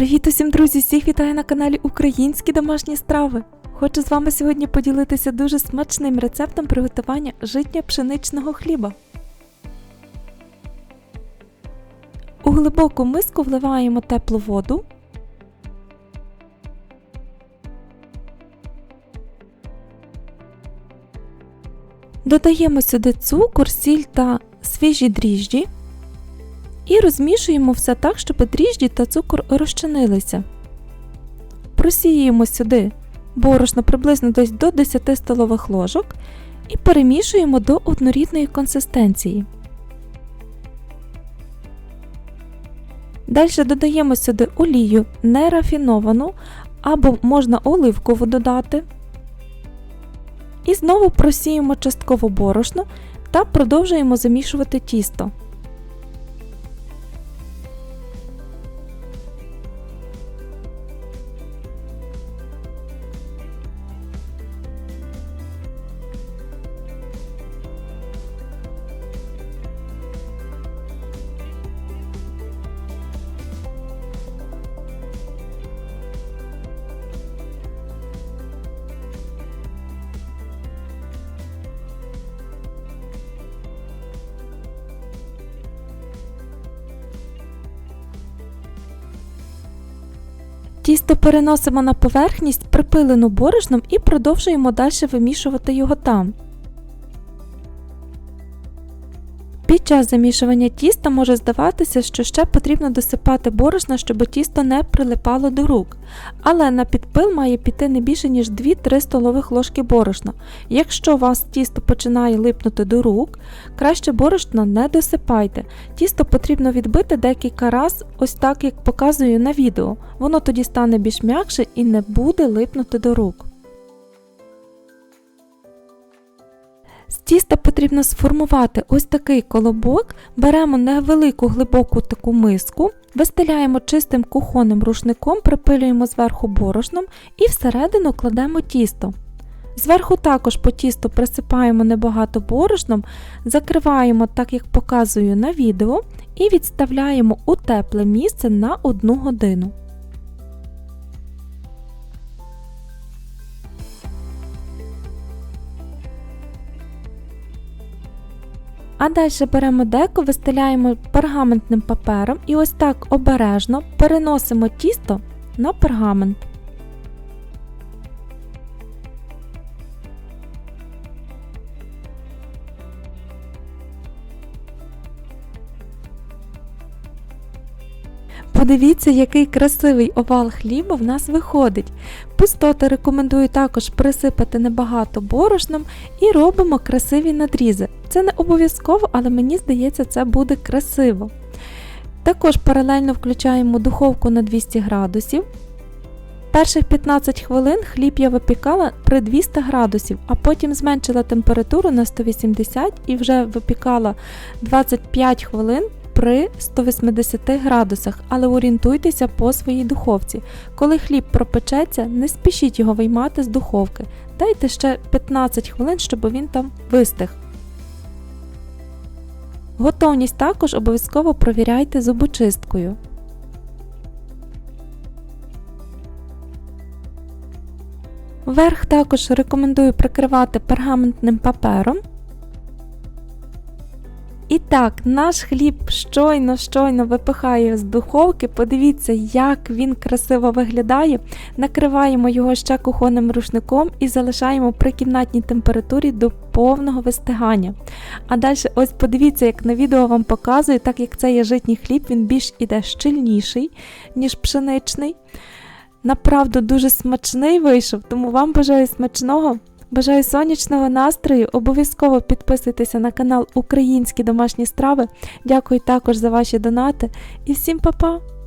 Привіт усім, друзі! Всіх вітаю на каналі Українські домашні страви. Хочу з вами сьогодні поділитися дуже смачним рецептом приготування житньо пшеничного хліба. У глибоку миску вливаємо теплу воду. Додаємо сюди цукор, сіль та свіжі дріжджі і розмішуємо все так, щоб дріжджі та цукор розчинилися. Просіюємо сюди борошно приблизно десь до 10 столових ложок і перемішуємо до однорідної консистенції. Далі додаємо сюди олію нерафіновану або можна оливкову додати. І знову просіємо частково борошно та продовжуємо замішувати тісто. Тісто переносимо на поверхність, припилену борошном і продовжуємо далі вимішувати його там. Під час замішування тіста може здаватися, що ще потрібно досипати борошна, щоб тісто не прилипало до рук, але на підпил має піти не більше ніж 2-3 столових ложки борошна. Якщо у вас тісто починає липнути до рук, краще борошна не досипайте. Тісто потрібно відбити декілька разів, ось так як показую на відео. Воно тоді стане більш м'якше і не буде липнути до рук. З тіста потрібно сформувати ось такий колобок, беремо невелику глибоку таку миску, вистеляємо чистим кухонним рушником, припилюємо зверху борошном і всередину кладемо тісто. Зверху також по тісту присипаємо небагато борошном, закриваємо, так як показую на відео, і відставляємо у тепле місце на 1 годину. А далі беремо деко, вистеляємо пергаментним папером і ось так обережно переносимо тісто на пергамент. Подивіться, який красивий овал хліба в нас виходить. Пустоти рекомендую також присипати небагато борошном і робимо красиві надрізи. Це не обов'язково, але мені здається, це буде красиво. Також паралельно включаємо духовку на 200 градусів. Перших 15 хвилин хліб я випікала при 200 градусів, а потім зменшила температуру на 180 і вже випікала 25 хвилин при 180 градусах, але орієнтуйтеся по своїй духовці. Коли хліб пропечеться, не спішіть його виймати з духовки. Дайте ще 15 хвилин, щоб він там вистиг. Готовність також обов'язково провіряйте зубочисткою. Верх також рекомендую прикривати пергаментним папером. І так, наш хліб щойно щойно випихає з духовки. Подивіться, як він красиво виглядає. Накриваємо його ще кухонним рушником і залишаємо при кімнатній температурі до повного вистигання. А далі, ось подивіться, як на відео вам показую, так як це є житній хліб, він більш іде щільніший, ніж пшеничний. Направду дуже смачний вийшов, тому вам бажаю смачного. Бажаю сонячного настрою. Обов'язково підписуйтеся на канал Українські домашні страви. Дякую також за ваші донати. І всім па-па!